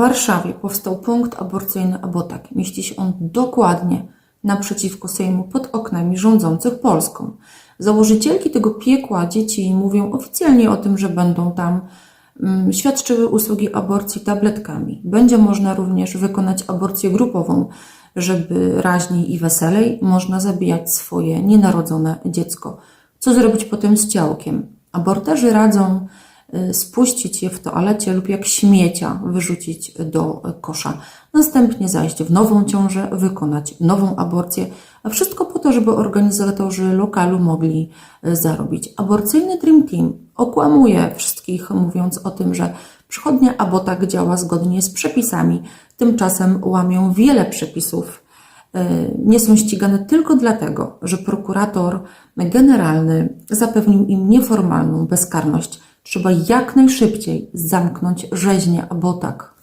Warszawie powstał punkt aborcyjny Abotak. Mieści się on dokładnie naprzeciwko Sejmu, pod oknami rządzących Polską. Założycielki tego piekła dzieci mówią oficjalnie o tym, że będą tam mm, świadczyły usługi aborcji tabletkami. Będzie można również wykonać aborcję grupową, żeby raźniej i weselej można zabijać swoje nienarodzone dziecko. Co zrobić potem z ciałkiem? Aborterzy radzą spuścić je w toalecie lub jak śmiecia wyrzucić do kosza. Następnie zajść w nową ciążę, wykonać nową aborcję, wszystko po to, żeby organizatorzy lokalu mogli y, zarobić. Aborcyjny Dream Team okłamuje wszystkich, mówiąc o tym, że przychodnia Abotak działa zgodnie z przepisami, tymczasem łamią wiele przepisów nie są ścigane tylko dlatego, że prokurator generalny zapewnił im nieformalną bezkarność. Trzeba jak najszybciej zamknąć rzeźnię Abotak.